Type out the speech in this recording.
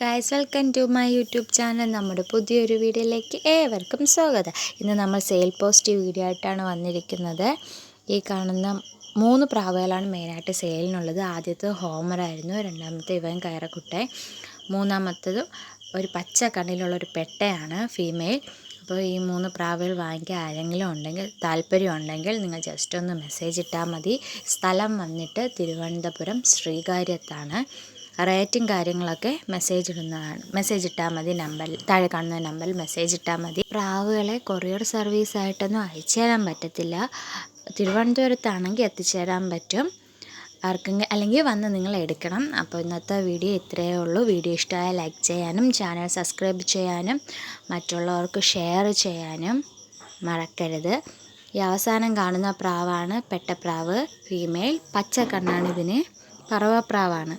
Guys welcome to my YouTube channel നമ്മുടെ പുതിയൊരു വീഡിയോയിലേക്ക് ഏവർക്കും സ്വാഗതം. ഇന്ന് നമ്മൾ സെയിൽ പോസ്റ്റ് വീഡിയോ ആയിട്ടാണ് വന്നിരിക്കുന്നത്. ഈ കാണുന്ന മൂന്ന് പ്രാവുകളാണ് മെയിനായിട്ട് സെയിലിനുള്ളത് ആദ്യത്തെ ഹോമറായിരുന്നു രണ്ടാമത്തെ ഇവൻ കയറക്കുട്ടെ മൂന്നാമത്തത് ഒരു പച്ച കണ്ണിലുള്ള ഒരു പെട്ടയാണ് ഫീമെയിൽ അപ്പോൾ ഈ മൂന്ന് പ്രാവുകൾ വാങ്ങിക്കാൻ ആരെങ്കിലും ഉണ്ടെങ്കിൽ താല്പര്യം ഉണ്ടെങ്കിൽ നിങ്ങൾ ജസ്റ്റ് ഒന്ന് മെസ്സേജ് ഇട്ടാൽ മതി. സ്ഥലം വന്നിട്ട് തിരുവനന്തപുരം ശ്രീകാര്യത്താണ്. റേറ്റും കാര്യങ്ങളൊക്കെ മെസ്സേജ് ഇടുന്നതാണ്. മെസ്സേജ് ഇട്ടാൽ മതി നമ്പറിൽ താഴെ കാണുന്ന നമ്പറിൽ മെസ്സേജ് ഇട്ടാൽ മതി. പ്രാവുകളെ കൊറിയർ സർവീസ് ആയിട്ടൊന്നും അയച്ചു തരാൻ പറ്റത്തില്ല. തിരുവനന്തപുരത്താണെങ്കിൽ എത്തിച്ചേരാൻ പറ്റും. ആർക്കെങ്കിലും അല്ലെങ്കിൽ വന്ന് നിങ്ങൾ എടുക്കണം. അപ്പോൾ ഇന്നത്തെ വീഡിയോ ഇത്രയേ ഉള്ളൂ. വീഡിയോ ഇഷ്ടമായ ലൈക്ക് ചെയ്യാനും ചാനൽ സബ്സ്ക്രൈബ് ചെയ്യാനും മറ്റുള്ളവർക്ക് ഷെയർ ചെയ്യാനും മറക്കരുത്. ഈ അവസാനം കാണുന്ന പ്രാവാണ് പെട്ടപ്രാവ് ഫീമെയിൽ പച്ച കണ്ണാണ് ഇതിന്. പറവപ്രാവാണ്.